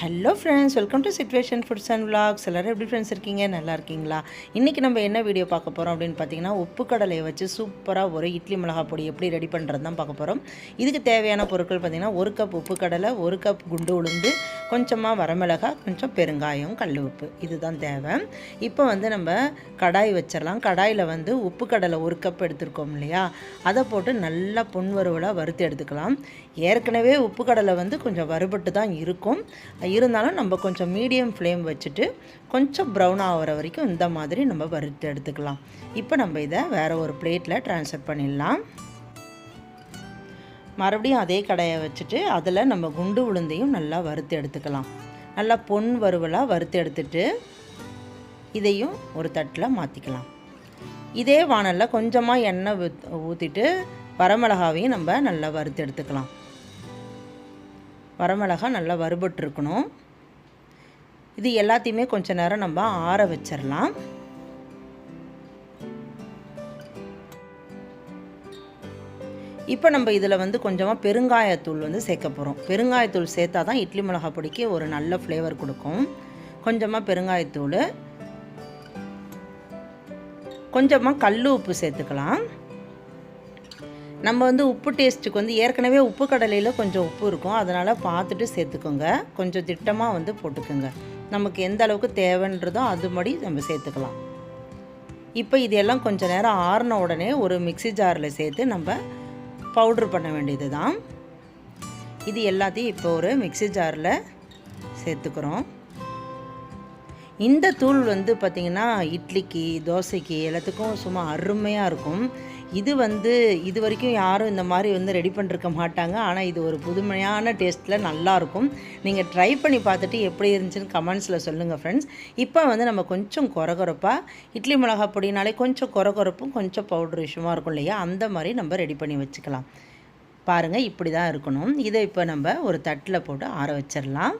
Hello friends welcome to situation foods and vlogs. எல்லோரும் எப்படி friends இருக்கீங்க? நல்லா இருக்கீங்களா? இன்றைக்கி நம்ம என்ன வீடியோ பார்க்க போகிறோம் அப்படின்னு பார்த்தீங்கன்னா உப்பு கடலையை வச்சு சூப்பராக ஒரு இட்லி மிளகாய் பொடி எப்படி ரெடி பண்ணுறது தான் பார்க்க போகிறோம் இதுக்கு தேவையான பொருட்கள் பார்த்திங்கன்னா ஒரு கப் உப்பு கடலை ஒரு கப் குண்டு உளுந்து கொஞ்சமாக வரமிளகாய் கொஞ்சம் பெருங்காயம் கல் உப்பு. இதுதான் தேவை. இப்போ வந்து நம்ம கடாய் வச்சிடலாம். கடாயில் வந்து உப்பு கடலை ஒரு கப் எடுத்துருக்கோம் இல்லையா? அதை போட்டு நல்லா பொன்வறுவலாக வறுத்து எடுத்துக்கலாம். ஏற்கனவே உப்பு கடலை வந்து கொஞ்சம் வறுபட்டு தான் இருக்கும். இருந்தாலும் நம்ம கொஞ்சம் மீடியம் ஃப்ளேம் வச்சுட்டு கொஞ்சம் ப்ரௌன் ஆகிற வரைக்கும் இந்த மாதிரி நம்ம வறுத்து எடுத்துக்கலாம். இப்போ நம்ம இதை வேறு ஒரு பிளேட்டில் ட்ரான்ஸ்ஃபர் பண்ணிடலாம். மறுபடியும் அதே கடையை வச்சுட்டு அதில் நம்ம குண்டு உளுந்தையும் நல்லா வறுத்து எடுத்துக்கலாம். நல்லா பொன் வறுவலாக வறுத்து எடுத்துட்டு இதையும் ஒரு தட்டில் மாற்றிக்கலாம் இதே வானலில் கொஞ்சமாக எண்ணெய் ஊத் ஊற்றிட்டு வரமிளகாவையும் நம்ம நல்லா வறுத்து எடுத்துக்கலாம். வரமிளகா நல்லா வறுபட்டுருக்கணும். இது எல்லாத்தையுமே கொஞ்ச நேரம் நம்ம ஆற வச்சிடலாம் இப்போ நம்ம இதில் வந்து கொஞ்சமாக பெருங்காயத்தூள் வந்து சேர்க்க போகிறோம் பெருங்காயத்தூள் சேர்த்தா தான் இட்லி மிளகா பொடிக்கு ஒரு நல்ல ஃப்ளேவர் கொடுக்கும். கொஞ்சமாக பெருங்காயத்தூள். கொஞ்சமாக கல் உப்பு சேர்த்துக்கலாம். நம்ம வந்து உப்பு டேஸ்ட்டுக்கு வந்து ஏற்கனவே உப்பு கடலையில் கொஞ்சம் உப்பு இருக்கும். அதனால் பார்த்துட்டு சேர்த்துக்கோங்க. கொஞ்சம் திட்டமாக வந்து போட்டுக்கோங்க. நமக்கு எந்த அளவுக்கு தேவைன்றதோ அது மாதிரி நம்ம சேர்த்துக்கலாம். இப்போ இதெல்லாம் கொஞ்சம் நேரம் ஆறின உடனே ஒரு மிக்ஸி ஜாரில் சேர்த்து நம்ம பவுட்ரு பண்ண வேண்டியது தான் இது எல்லாத்தையும் இப்போ ஒரு மிக்ஸி ஜாரில் சேர்த்துக்கிறோம். இந்த தூள் வந்து பார்த்திங்கன்னா இட்லிக்கு தோசைக்கு எல்லாத்துக்கும் சும்மா அருமையாக இருக்கும். இது வந்து இது வரைக்கும் யாரும் இந்த மாதிரி வந்து ரெடி பண்ணிருக்க மாட்டாங்க. ஆனால் இது ஒரு புதுமையான டேஸ்ட்டில் நல்லாயிருக்கும் நீங்கள் ட்ரை பண்ணி பார்த்துட்டு எப்படி இருந்துச்சுன்னு கமெண்ட்ஸில் சொல்லுங்கள் ஃப்ரெண்ட்ஸ் இப்போ வந்து நம்ம கொஞ்சம் குறகுறப்பாக இட்லி மிளகா பொடினாலே கொஞ்சம் குறகுறப்பும் கொஞ்சம் பவுடர் விஷயமாக இருக்கும் இல்லையா? அந்த மாதிரி நம்ம ரெடி பண்ணி வச்சுக்கலாம். பாருங்கள் இப்படி தான் இருக்கணும். இதை இப்போ நம்ம ஒரு தட்டில் போட்டு ஆற வச்சிடலாம்.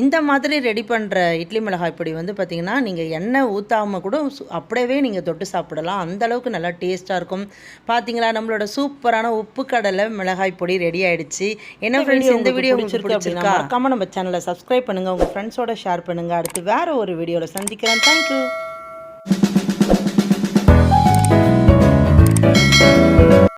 இந்த மாதிரி ரெடி பண்ணுற இட்லி மிளகாய் பொடி வந்து பார்த்திங்கன்னா நீங்கள் எண்ணெய் ஊற்றாமல் கூட அப்படியே நீங்கள் தொட்டு சாப்பிடலாம். அந்த அளவுக்கு நல்லா டேஸ்ட்டாக இருக்கும். பார்த்தீங்களா நம்மளோட சூப்பரான உப்பு கடலை மிளகாய் பொடி ரெடி ஆயிடுச்சு. என்ன ஃப்ரெண்ட்ஸ் இந்த வீடியோ உங்களுக்கு பிடிச்சிருக்கா மறக்காம நம்ம சேனலை சப்ஸ்கிரைப் பண்ணுங்கள் உங்கள் ஃப்ரெண்ட்ஸோட ஷேர் பண்ணுங்கள் அடுத்து வேறு ஒரு வீடியோவில் சந்திக்கிறேன். தேங்க்யூ